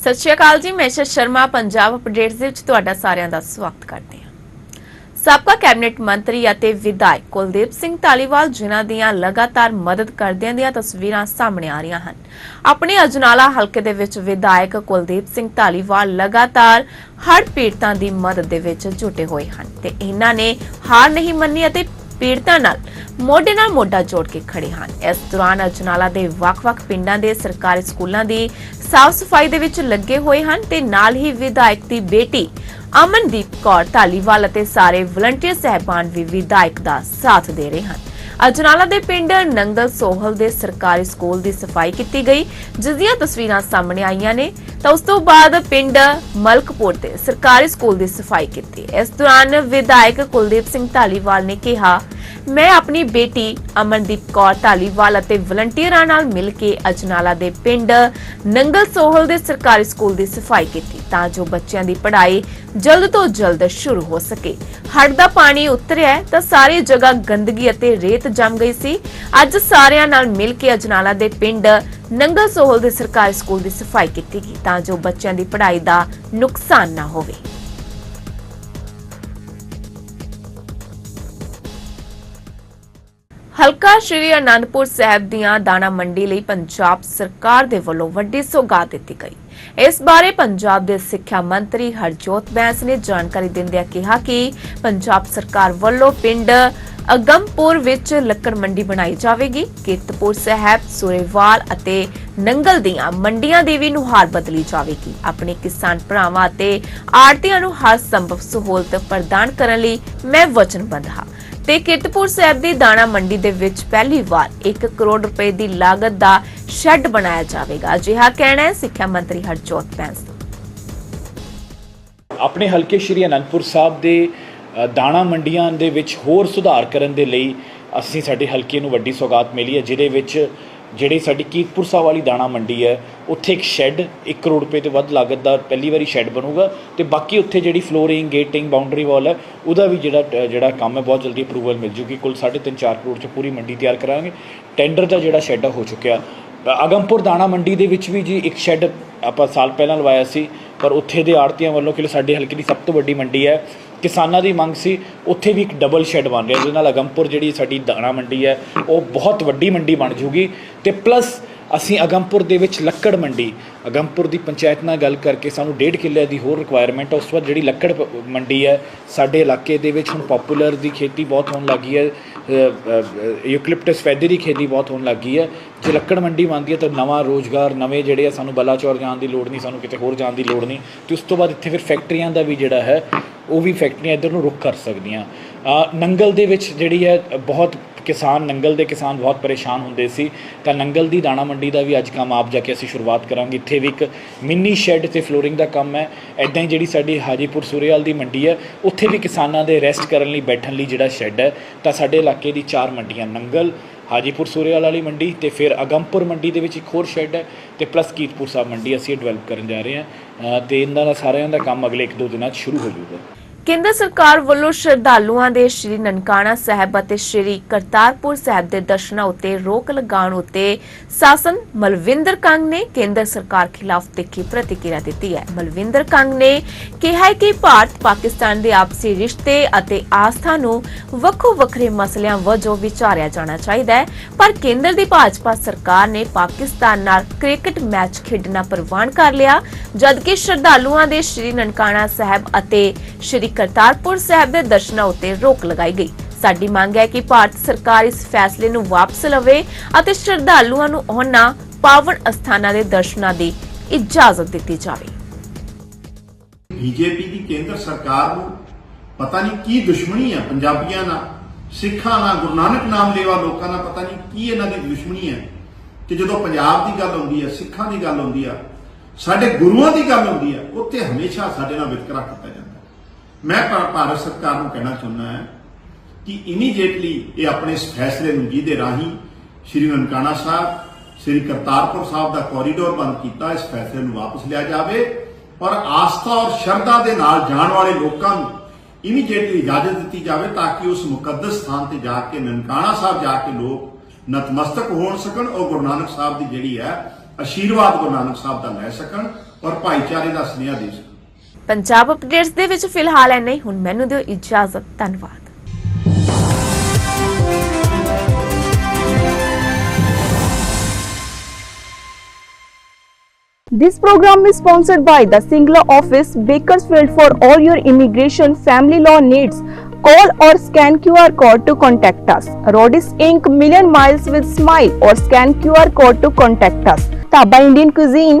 ਸਤਿ ਸ਼੍ਰੀ ਅਕਾਲ ਜੀ, ਮੈਂ ਸ਼ਸ਼ ਸ਼ਰਮਾ ਪੰਜਾਬ ਅਪਡੇਟਸ ਦੇ ਵਿੱਚ ਤੁਹਾਡਾ ਸਾਰਿਆਂ ਦਾ ਸਵਾਗਤ ਕਰਦੇ ਹਾਂ। ਸਾਬਕਾ ਕੈਬਨਿਟ ਮੰਤਰੀ ਅਤੇ ਵਿਧਾਇਕ ਕੁਲਦੀਪ ਸਿੰਘ ਧਾਲੀਵਾਲ, ਜਿਨ੍ਹਾਂ ਦੀਆਂ ਲਗਾਤਾਰ ਮਦਦ ਕਰਦਿਆਂ ਦੀਆਂ ਤਸਵੀਰਾਂ ਸਾਹਮਣੇ ਆ ਰਹੀਆਂ ਹਨ। ਆਪਣੇ ਅਜਨਾਲਾ ਹਲਕੇ ਦੇ ਵਿੱਚ ਵਿਧਾਇਕ ਕੁਲਦੀਪ ਸਿੰਘ ਧਾਲੀਵਾਲ ਲਗਾਤਾਰ ਹੜ੍ਹ ਪੀੜਤਾਂ ਦੀ ਮਦਦ ਦੇ ਵਿੱਚ ਜੁਟੇ ਹੋਏ ਹਨ ਤੇ ਇਹਨਾਂ ਨੇ ਹਾਰ ਨਹੀਂ ਮੰਨੀ ਅਤੇ ਪੀੜਤਾਂ ਨਾਲ ਮੋਢੇ ਨਾਲ ਮੋਢਾ ਜੋੜ ਕੇ ਖੜੇ ਹਨ। ਇਸ ਦੌਰਾਨ ਅਜਨਾਲਾ ਦੇ ਵੱਖ-ਵੱਖ ਪਿੰਡਾਂ ਦੇ ਸਰਕਾਰੀ ਸਕੂਲਾਂ ਦੀ ਸਾਫ਼ ਸਫ਼ਾਈ ਦੇ ਵਿੱਚ ਲੱਗੇ ਹੋਏ ਹਨ ਤੇ ਨਾਲ ਹੀ ਵਿਧਾਇਕ ਦੀ ਬੇਟੀ ਅਮਨਦੀਪ ਕੌਰ ਧਾਲੀਵਾਲ ਅਤੇ ਸਾਰੇ ਵਲੰਟੀਅਰ ਸਹਿਬਾਨ ਵੀ ਵਿਧਾਇਕ ਦਾ ਸਾਥ ਦੇ ਰਹੇ ਹਨ। ਅਜਨਾਲਾ ਦੇ ਪਿੰਡ ਨੰਗਲ ਸੋਹਲ ਦੇ ਸਰਕਾਰੀ ਸਕੂਲ ਦੀ ਸਫ਼ਾਈ ਕੀਤੀ ਗਈ, ਜਿਸ ਦੀਆਂ ਤਸਵੀਰਾਂ ਸਾਹਮਣੇ ਆਈਆਂ ਨੇ। ਤਾਂ ਉਸ ਤੋਂ ਬਾਅਦ ਪਿੰਡ ਮਲਕਪੁਰ ਦੇ ਸਰਕਾਰੀ ਸਕੂਲ ਦੀ ਸਫ਼ਾਈ ਕੀਤੀ। ਇਸ ਦੌਰਾਨ ਵਿਧਾਇਕ ਕੁਲਦੀਪ ਸਿੰਘ ਢਾਲੀਵਾਲ ਨੇ ਕਿਹਾ, ਮੈਂ ਆਪਣੀ ਬੇਟੀ ਅਮਨਦੀਪ ਕੌਰ ਢਾਲੀਵਾਲ ਅਤੇ ਵਲੰਟੀਅਰਾਂ ਨਾਲ ਮਿਲ ਕੇ ਅਜਨਾਲਾ ਦੇ ਪਿੰਡ ਨੰਗਲ ਸੋਹਲ ਦੇ ਸਰਕਾਰੀ ਸਕੂਲ ਦੀ ਸਫ਼ਾਈ ਕੀਤੀ ਤਾਂ ਜੋ ਬੱਚਿਆਂ ਦੀ ਪੜ੍ਹਾਈ ਜਲਦ ਤੋਂ ਜਲਦ ਸ਼ੁਰੂ ਹੋ ਸਕੇ। ਹੜ ਦਾ ਪਾਣੀ ਉਤਰਿਆ ਤਾਂ ਸਾਰੀ ਜਗ੍ਹਾ ਗੰਦਗੀ ਅਤੇ ਰੇਤ ਜੰਮ ਗਈ ਸੀ। ਅੱਜ ਸਾਰਿਆਂ ਨਾਲ ਮਿਲ ਕੇ ਅਜਨਾਲਾ ਦੇ ਪਿੰਡ ਨੰਗਲ ਸੋਹਲ ਦੇ ਸਰਕਾਰੀ ਸਕੂਲ ਦੀ ਸਫ਼ਾਈ ਕੀਤੀ ਗਈ ਤਾਂ ਜੋ ਬੱਚਿਆਂ ਦੀ ਪੜ੍ਹਾਈ ਦਾ ਨੁਕਸਾਨ ਨਾ ਹੋਵੇ। ਹਲਕਾ ਸ਼੍ਰੀ ਅਨੰਦਪੁਰ ਸਾਹਿਬ ਦੀਆਂ ਦਾਣਾ ਮੰਡੀ ਲਈ ਪੰਜਾਬ ਸਰਕਾਰ ਦੇ ਵੱਲੋਂ ਵੱਡੀ ਸੌਗਾਤ ਦਿੱਤੀ ਗਈ। ਇਸ ਬਾਰੇ ਪੰਜਾਬ ਦੇ ਸਿੱਖਿਆ ਮੰਤਰੀ ਹਰਜੋਤ ਬੈਂਸ ਨੇ ਜਾਣਕਾਰੀ ਦਿੰਦਿਆਂ ਕਿਹਾ ਕਿ ਪੰਜਾਬ ਸਰਕਾਰ ਵੱਲੋਂ ਪਿੰਡ ਅਗੰਮਪੁਰ ਵਿੱਚ ਲੱਕੜ ਮੰਡੀ ਬਣਾਈ ਜਾਵੇਗੀ। ਕੀਰਤਪੁਰ ਸਾਹਿਬ, ਸੁਰੇਵਾਲ ਅਤੇ ਨੰਗਲ ਦੀਆਂ ਮੰਡੀਆਂ ਦੀ ਵੀ ਨੁਹਾਰ ਬਦਲੀ ਜਾਵੇਗੀ। ਆਪਣੇ ਕਿਸਾਨ ਭਰਾਵਾਂ ਅਤੇ ਆੜਤੀਆਂ ਨੂੰ ਹਰ ਸੰਭਵ ਸਹੂਲਤ ਪ੍ਰਦਾਨ ਕਰਨ ਲਈ ਮੈਂ ਵਚਨਬੱਧ ਹਾਂ। ਤੇ ਕੀਰਤਪੁਰ ਸਾਹਿਬ ਦੀ ਦਾਣਾ ਮੰਡੀ ਦੇ ਵਿੱਚ ਪਹਿਲੀ ਵਾਰ 1 ਕਰੋੜ ਰੁਪਏ ਦੀ ਲਾਗਤ ਦਾ ਸ਼ੈੱਡ ਬਣਾਇਆ ਜਾਵੇਗਾ। ਅਜਿਹਾ ਕਹਿਣਾ ਹੈ ਸਿੱਖਿਆ ਮੰਤਰੀ ਹਰਜੋਤ ਬੈਂਸ। ਆਪਣੇ ਹਲਕੇ ਸ਼੍ਰੀ ਅਨੰਦਪੁਰ ਸਾਹਿਬ ਦੇ ਦਾਣਾ ਮੰਡੀਆਂ ਦੇ ਵਿੱਚ ਹੋਰ ਸੁਧਾਰ ਕਰਨ ਦੇ ਲਈ ਅਸੀਂ ਸਾਡੇ ਹਲਕੇ ਨੂੰ ਵੱਡੀ ਸੌਗਾਤ ਮਿਲੀ ਹੈ, ਜਿਹਦੇ ਵਿੱਚ ਜਿਹੜੀ ਸਾਡੀ ਕੀਰਤਪੁਰ ਸਾਹਿਬ ਵਾਲੀ ਦਾਣਾ ਮੰਡੀ ਹੈ, ਉੱਥੇ ਇੱਕ ਸ਼ੈੱਡ 1 ਕਰੋੜ ਰੁਪਏ ਤੋਂ ਵੱਧ ਲਾਗਤ ਦਾ ਪਹਿਲੀ ਵਾਰੀ ਸ਼ੈੱਡ ਬਣੂਗਾ ਤੇ ਬਾਕੀ ਉੱਥੇ ਜਿਹੜੀ ਫਲੋਰਿੰਗ, ਗੇਟਿੰਗ ਬਾਉਂਡਰੀ ਵਾਲ ਹੈ, ਉਹਦਾ ਵੀ ਜਿਹੜਾ ਜਿਹੜਾ ਕੰਮ ਹੈ, ਬਹੁਤ ਜਲਦੀ ਅਪਰੂਵਲ ਮਿਲ ਜੂਗੀ। ਕੁੱਲ 3.5 4 ਕਰੋੜ ਚ ਪੂਰੀ ਮੰਡੀ ਤਿਆਰ ਕਰਾਂਗੇ। ਟੈਂਡਰ ਦਾ ਜਿਹੜਾ ਸ਼ੈੱਡ ਹੋ ਚੁੱਕਿਆ। ਅਗੰਪੁਰ ਦਾਣਾ ਮੰਡੀ ਦੇ ਵਿੱਚ ਵੀ ਜੀ ਇੱਕ ਸ਼ੈੱਡ ਆਪਾਂ ਸਾਲ ਪਹਿਲਾਂ ਲਵਾਇਆ ਸੀ, ਪਰ ਉੱਥੇ ਦੇ ਆੜਤੀਆਂ ਵੱਲੋਂ ਕਿ ਸਾਡੇ ਹਲਕੇ ਦੀ ਸਭ ਤੋਂ ਵੱਡੀ ਮੰਡੀ ਹੈ ਕਿਸਾਨਾਂ ਦੀ ਮੰਗ ਸੀ, ਉੱਥੇ ਵੀ ਇੱਕ ਡਬਲ ਸ਼ੈੱਡ ਬਣ ਰਿਹਾ, ਜਿਹਦੇ ਨਾਲ ਅਗੰਪੁਰ ਜਿਹੜੀ ਸਾਡੀ ਦਾਣਾ ਮੰਡੀ ਹੈ, ਉਹ ਬਹੁਤ ਵੱਡੀ ਮੰਡੀ ਬਣ ਜੂਗੀ। ਤੇ ਪਲੱਸ ਅਸੀਂ ਅਗੰਪੁਰ ਦੇ ਵਿੱਚ ਲੱਕੜ ਮੰਡੀ, ਅਗੰਪੁਰ ਦੀ ਪੰਚਾਇਤ ਨਾਲ ਗੱਲ ਕਰਕੇ ਸਾਨੂੰ ਡੇਢ ਕਿੱਲੇ ਦੀ ਹੋਰ ਰਿਕੁਆਇਰਮੈਂਟ ਹੈ ਉਸ ਤੋਂ ਬਾਅਦ ਜਿਹੜੀ ਲੱਕੜ ਪ- ਮੰਡੀ ਹੈ, ਸਾਡੇ ਇਲਾਕੇ ਦੇ ਵਿੱਚ ਹੁਣ ਪਪੂਲਰ ਦੀ ਖੇਤੀ ਬਹੁਤ ਹੋਣ ਲੱਗੀ ਹੈ ਯੂਕਲਿਪਟਸ ਫੈਦੇ ਦੀ ਖੇਤੀ ਬਹੁਤ ਹੋਣ ਲੱਗੀ ਹੈ। ਜੇ ਲੱਕੜ ਮੰਡੀ ਬਣਦੀ ਹੈ ਤਾਂ ਨਵਾਂ ਰੋਜ਼ਗਾਰ, ਨਵੇਂ ਜਿਹੜੇ ਆ, ਸਾਨੂੰ ਬਲਾਚੌਰ ਜਾਣ ਦੀ ਲੋੜ ਨਹੀਂ, ਸਾਨੂੰ ਕਿਤੇ ਹੋਰ ਜਾਣ ਦੀ ਲੋੜ ਨਹੀਂ। ਤੇ ਉਸ ਤੋਂ ਬਾਅਦ ਇੱਥੇ ਫਿਰ ਫੈਕਟਰੀਆਂ ਦਾ ਵੀ ਜਿਹੜਾ ਹੈ ਉਹ ਵੀ ਫੈਕਟਰੀਆਂ ਇੱਧਰ ਨੂੰ ਰੁਕ ਕਰ ਸਕਦੀਆਂ। ਨੰਗਲ ਦੇ ਵਿੱਚ ਜਿਹੜੀ ਹੈ ਬਹੁਤ ਕਿਸਾਨ ਨੰਗਲ ਦੇ ਕਿਸਾਨ ਬਹੁਤ ਪਰੇਸ਼ਾਨ ਹੁੰਦੇ ਸੀ। ਤਾਂ ਨੰਗਲ ਦੀ ਦਾਣਾ ਮੰਡੀ ਦਾ ਵੀ ਅੱਜ ਕੰਮ ਆਪ ਜਾ ਕੇ ਅਸੀਂ ਸ਼ੁਰੂਆਤ ਕਰਾਂਗੇ। ਇੱਥੇ ਵੀ ਇੱਕ ਮਿੰਨੀ ਸ਼ੈੱਡ ਤੇ ਫਲੋਰਿੰਗ ਦਾ ਕੰਮ ਹੈ। ਐਦਾਂ ਹੀ ਜਿਹੜੀ ਸਾਡੀ ਹਾਜੀਪੁਰ ਸੂਰੇਵਾਲ ਦੀ ਮੰਡੀ ਹੈ ਉੱਥੇ ਵੀ ਕਿਸਾਨਾਂ ਦੇ ਰੈਸਟ ਕਰਨ ਲਈ ਬੈਠਣ ਲਈ ਜਿਹੜਾ ਸ਼ੈੱਡ ਹੈ ਤਾਂ ਸਾਡੇ ਇਲਾਕੇ ਦੀ ਚਾਰ ਮੰਡੀਆਂ ਨੰਗਲ ਹਾਜੀਪੁਰ ਸੂਰੇਵਾਲ ਵਾਲੀ ਮੰਡੀ ਤੇ ਫਿਰ ਅਗੰਪੁਰ ਮੰਡੀ ਦੇ ਵਿੱਚ ਇੱਕ ਹੋਰ ਸ਼ੈੱਡ ਹੈ ਤੇ ਪਲੱਸ ਕੀਰਤਪੁਰ ਸਾਹਿਬ ਮੰਡੀ ਅਸੀਂ ਡਿਵੈਲਪ ਕਰਨ ਜਾ ਰਹੇ ਹਾਂ। ਅ, ਤੇ ਇਹਨਾਂ ਦਾ ਸਾਰਿਆਂ ਦਾ ਕੰਮ ਅਗਲੇ 1-2 ਦਿਨਾਂ 'ਚ ਸ਼ੁਰੂ ਹੋ ਜਾਊਗਾ। ਕੇਂਦਰ ਸਰਕਾਰ ਵੱਲੋਂ ਸ਼ਰਧਾਲੂਆਂ ਦੇ ਸ਼੍ਰੀ ਨਨਕਾਣਾ ਸਾਹਿਬ ਅਤੇ ਸ਼੍ਰੀ ਕਰਤਾਰਪੁਰ ਸਾਹਿਬ ਦੇ ਦਰਸ਼ਨਾਂ ਉੱਤੇ ਰੋਕ ਲਗਾਉਣ ਉੱਤੇ ਸ਼ਾਸਨ ਮਲਵਿੰਦਰ ਕੰਗ ਨੇ ਕੇਂਦਰ ਸਰਕਾਰ ਖਿਲਾਫ ਤਿੱਖੀ ਪ੍ਰਤੀਕਿਰਿਆ ਦਿੱਤੀ ਹੈ। ਮਲਵਿੰਦਰ ਕੰਗ ਨੇ ਕਿਹਾ ਕਿ ਭਾਰਤ ਪਾਕਿਸਤਾਨ ਦੇ ਆਪਸੀ ਰਿਸ਼ਤੇ ਅਤੇ ਆਸਥਾ ਨੂੰ ਵੱਖੋ ਵੱਖਰੇ ਮਸਲਿਆਂ ਵਜੋਂ ਵਿਚਾਰਿਆ ਜਾਣਾ ਚਾਹੀਦਾ ਹੈ, ਪਰ ਕੇਂਦਰ ਦੀ ਭਾਜਪਾ ਸਰਕਾਰ ਨੇ ਪਾਕਿਸਤਾਨ ਨਾਲ ਕ੍ਰਿਕਟ ਮੈਚ ਖੇਡਣਾ ਪ੍ਰਵਾਨ ਕਰ ਲਿਆ, ਜਦਕਿ ਸ਼ਰਧਾਲੂਆਂ ਦੇ ਸ਼੍ਰੀ ਨਨਕਾਣਾ ਸਾਹਿਬ ਅਤੇ ਸ਼੍ਰੀ ਕਰਤਾਰਪੁਰ ਸਾਹਿਬ ਦੇ ਦਰਸ਼ਨਾਂ ਉੱਤੇ ਰੋਕ ਲਗਾਈ ਗਈ। ਸਾਡੀ ਮੰਗ ਹੈ ਕਿ ਭਾਰਤ ਸਰਕਾਰ ਇਸ ਫੈਸਲੇ ਨੂੰ ਵਾਪਸ ਲਵੇ ਅਤੇ ਸ਼ਰਧਾਲੂਆਂ ਨੂੰ ਉਹਨਾਂ ਪਾਵਨ ਅਸਥਾਨਾਂ ਦੇ ਦਰਸ਼ਨਾਂ ਦੀ ਇਜਾਜ਼ਤ ਦਿੱਤੀ ਜਾਵੇ। ਬੀਜੇਪੀ ਦੀ ਕੇਂਦਰ ਸਰਕਾਰ ਨੂੰ ਪਤਾ ਨਹੀਂ ਕੀ ਦੁਸ਼ਮਣੀ ਹੈ ਪੰਜਾਬੀਆਂ ਨਾਲ, ਸਿੱਖਾਂ ਨਾਲ, ਗੁਰੂ ਨਾਨਕ ਨਾਮ ਲੈਵਾ ਲੋਕਾਂ ਨਾਲ ਪਤਾ ਨਹੀਂ ਕੀ ਇਹਨਾਂ ਦੀ ਦੁਸ਼ਮਣੀ ਹੈ। ਕਿ ਜਦੋਂ ਪੰਜਾਬ ਦੀ ਗੱਲ ਆਉਂਦੀ ਹੈ, ਸਿੱਖਾਂ ਦੀ ਗੱਲ ਆਉਂਦੀ ਆ ਸਾਡੇ ਗੁਰੂਆਂ ਦੀ ਗੱਲ ਆਉਂਦੀ ਆ ਉੱਥੇ ਹਮੇਸ਼ਾ ਸਾਡੇ ਨਾਲ ਵਿਤਕਰਾ ਕੀਤਾ ਜਾਂਦਾ ਮੈਂ ਭਾਰਤ ਸਰਕਾਰ ਨੂੰ ਕਹਿਣਾ ਚਾਹੁੰਦਾ ਹਾਂ ਕਿ ਇਮੀਡੀਏਟਲੀ ਇਹ ਆਪਣੇ ਇਸ ਫੈਸਲੇ ਨੂੰ ਜਿਹਦੇ ਰਾਹੀਂ ਸ਼੍ਰੀ ਨਨਕਾਣਾ ਸਾਹਿਬ, ਸ਼੍ਰੀ ਕਰਤਾਰਪੁਰ ਸਾਹਿਬ ਦਾ ਕੋਰੀਡੋਰ ਬੰਦ ਕੀਤਾ, ਇਸ ਫੈਸਲੇ ਨੂੰ ਵਾਪਸ ਲਿਆ ਜਾਵੇ ਔਰ ਆਸਥਾ ਔਰ ਸ਼ਰਧਾ ਦੇ ਨਾਲ ਜਾਣ ਵਾਲੇ ਲੋਕਾਂ ਨੂੰ ਇਮੀਡੀਏਟਲੀ ਇਜਾਜ਼ਤ ਦਿੱਤੀ ਜਾਵੇ ਤਾਂ ਕਿ ਉਸ ਮੁਕੱਦਸ ਸਥਾਨ ਤੇ ਜਾ ਕੇ ਨਨਕਾਣਾ ਸਾਹਿਬ ਜਾ ਕੇ ਲੋਕ ਨਤਮਸਤਕ ਹੋਣ ਸਕਣ ਔਰ ਗੁਰੂ ਨਾਨਕ ਸਾਹਿਬ ਦੀ ਜਿਹੜੀ ਹੈ, ਆਸ਼ੀਰਵਾਦ ਗੁਰੂ ਨਾਨਕ ਸਾਹਿਬ ਦਾ ਲੈ ਸਕਣ ਔਰ ਭਾਈਚਾਰੇ ਦਾ ਸੁਨੇਹਾ ਦੇ ਸਕਣ। ਪੰਜਾਬ ਅਪਡੇਟਸ ਦੇ ਵਿੱਚ ਫਿਲਹਾਲ ਐ ਨਹੀਂ ਹੁਣ ਮੈਨੂੰ ਦਿਓ ਇਜਾਜ਼ਤ ਧੰਨਵਾਦ This program is sponsored by the Singla office, Bakersfield for all your immigration family law needs. Call or scan QR code to contact us. Rodis Inc. Million Miles with Smile or scan QR code to contact us. Taba Indian Cuisine,